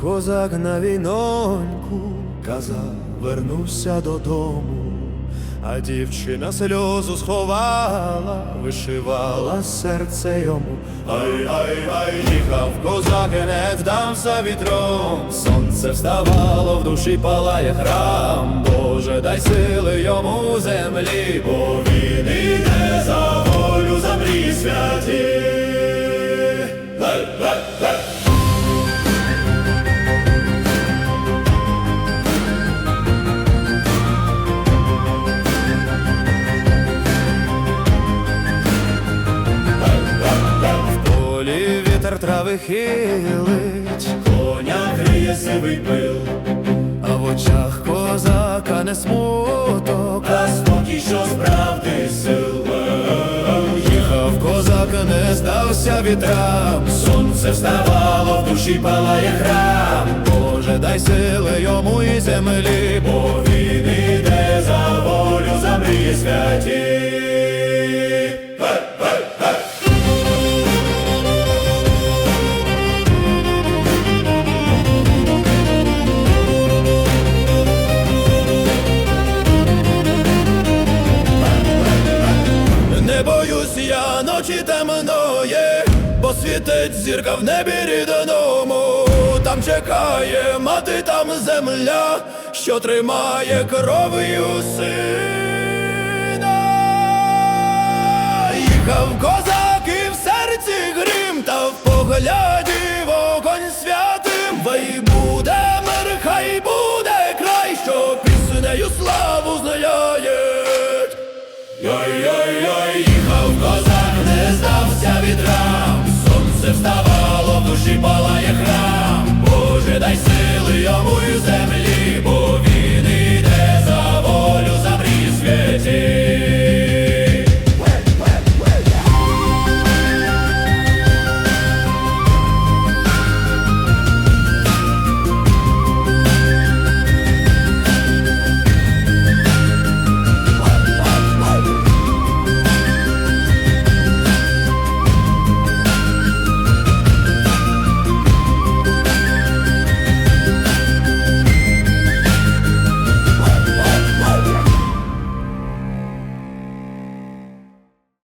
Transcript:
козак на війноньку, казав, вернуся додому, а дівчина сльозу сховала, вишивала серце йому. Ай, ай, ай, їхав козак, і не вдався вітром. Сонце вставало, в душі палає храм. Боже, дай сили йому землі, бо він іде за вітер трави хилить, коня гріє сивий пил, а в очах козака не смуток, а спокій, що справди сил. Їхав козак, не здався вітрам, сонце вставало, в душі палає храм. Боже, дай сили йому і землі, бо він іде за волю, за мрії святі. Боюсь я ночі темної, бо світить зірка в небі рідному. Там чекає мати, там земля, що тримає кров'ю сина. Їхав козак і в серці грім, та в погляді вогонь святим. Вай буде мир, хай буде край, що піснею славу знаяють. day.